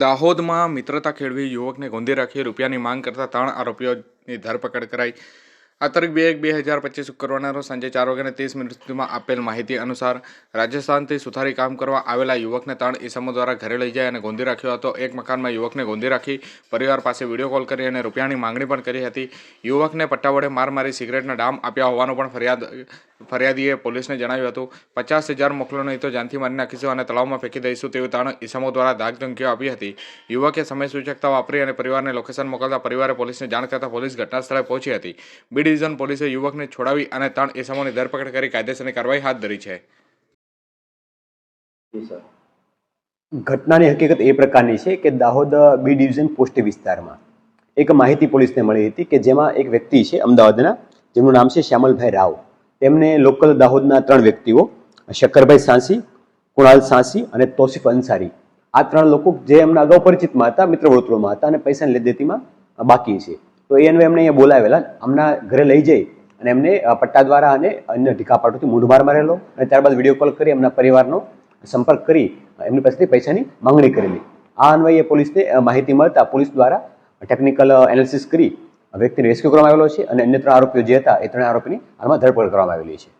દાહોદમાં મિત્રતા ખેડવી યુવકને ગોંધી રાખી રૂપિયાની માંગ કરતા ત્રણ આરોપીઓની ધરપકડ કરાઈ. આ તારીખ બે એક બે હજાર પચીસ શુક્રવારના રોજ સાંજે ચાર વાગ્યાને ત્રીસ મિનિટ સુધીમાં આપેલ માહિતી અનુસાર રાજસ્થાનથી સુથારી કામ કરવા આવેલા યુવકને ત્રણ ઈસમો દ્વારા ઘરે લઈ જાય અને ગોંધી રાખ્યો હતો. એક મકાનમાં યુવકને ગોંધી રાખી પરિવાર પાસે વીડિયો કોલ કરી અને રૂપિયાની માંગણી પણ કરી હતી. યુવકને પટ્ટા વડે માર મારી સિગરેટના ડામ આપ્યા હોવાનો પણ ફરિયાદ ફરિયાદીએ પોલીસને જણાવ્યું હતું પચાસ હજાર મોકલો નહીં તો જાનથી મારી નાખીશું અને તળાવમાં ફેંકી દઈશું તેવી ત્રણ ઈસમો દ્વારા ધાકધમકીઓ આપી હતી. યુવકે સમય સૂચકતા વાપરી અને પરિવારને લોકેશન મોકલતા પરિવારે પોલીસને જાણ કરતા પોલીસ ઘટના સ્થળે પહોંચી હતી. બી ડિવિઝન પોલીસે યુવકને છોડાવી અને ત્રણ ઇસમોની ધરપકડ કરી કાયદેસરની કાર્યવાહી હાથ ધરી છે. ઘટનાની હકીકત એ પ્રકારની છે કે દાહોદ બી ડિવિઝન પોસ્ટ વિસ્તારમાં એક માહિતી પોલીસને મળી હતી કે જેમાં એક વ્યક્તિ છે અમદાવાદના જેમનું નામ છે શ્યામલભાઈ રાવ. તેમને લોકલ દાહોદના ત્રણ વ્યક્તિઓ શક્કરભાઈ સાંસી, કુણાલ સાંસી અને તોસીફ અંસારી આ ત્રણ લોકો જે એમના અગાઉ પરિચિતમાં હતા, મિત્ર વર્તુળમાં હતા અને પૈસાની લેદેતીમાં બાકી છે. તો એ અન્વયે એમને અહીંયા બોલાવેલા હમણાં ઘરે લઈ જઈ અને એમને પટ્ટા દ્વારા અને અન્ય ઢીકાપાટોથી મૂઢમાર મારેલો અને ત્યારબાદ વીડિયો કોલ કરી એમના પરિવારનો સંપર્ક કરી એમની પાસેથી પૈસાની માંગણી કરેલી. આ અન્વયે પોલીસને માહિતી મળતા પોલીસ દ્વારા ટેકનિકલ એનાલિસિસ કરી વ્યક્તિને રેસ્ક્યુ કરવામાં આવેલો છે અને અન્ય ત્રણ આરોપીઓ જે હતા, એ ત્રણ આરોપીની હાલમાં ધરપકડ કરવામાં આવેલી છે.